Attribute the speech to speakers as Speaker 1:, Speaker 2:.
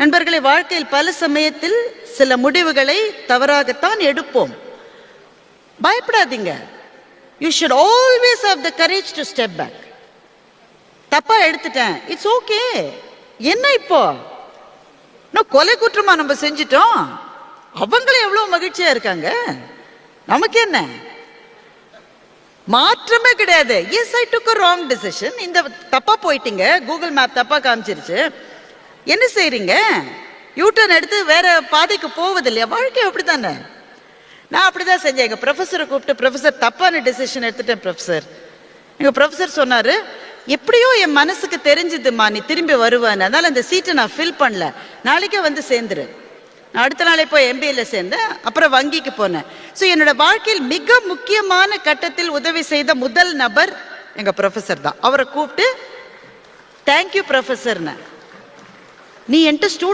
Speaker 1: நண்பர்களே வாழ்க்கையில் பல சமயத்தில் சில முடிவுகளை தவறாகத்தான் எடுப்போம். பயப்படாதீங்க. You should always have the courage to step back தப்பா எடுத்துட்டேன். இட்ஸ் ஓகே என்ன இப்போ? இன்னும் கொலை குற்றமா நம்ம செஞ்சிட்டோம். அவங்களும் எவ்வளவு மகிழ்ச்சியா இருக்காங்க? நமக்கு என்ன? மாற்றமே கிடையாது. Yes I took wrong decision இந்த தப்பா போயிட்டீங்க. கூகுள் மேப் தப்பா காமிச்சிருச்சு. என்ன செய்றீங்க? யூட்டர்ன் எடுத்து வேற பாதைக்கு போவது இல்லையா வாழ்க்கை அப்படித்தானே? நான் அப்படிதான் செஞ்சேன். எங்க ப்ரொஃபஸரை கூப்பிட்டு ப்ரொஃபஸர் தப்பான டிசிஷன் எடுத்துட்டேன் ப்ரொஃபஸர் எங்க ப்ரொஃபஸர் சொன்னாரு எப்படியோ என் மனசுக்கு தெரிஞ்சுதுமா நீ திரும்பி வருவேன்னு. அதனால அந்த சீட்டை நான் ஃபில் பண்ணல. நாளைக்கே வந்து சேர்ந்துரு. நான் அடுத்த நாளே போய் எம்பிஏல சேர்ந்தேன். அப்புறம் வங்கிக்கு போனேன். ஸோ என்னோட வாழ்க்கையில் மிக முக்கியமான கட்டத்தில் உதவி செய்த முதல் நபர் எங்க ப்ரொஃபஸர் தான். அவரை கூப்பிட்டு தேங்க்யூ ப்ரொஃபஸர்னு నీ ఎంట స్టూ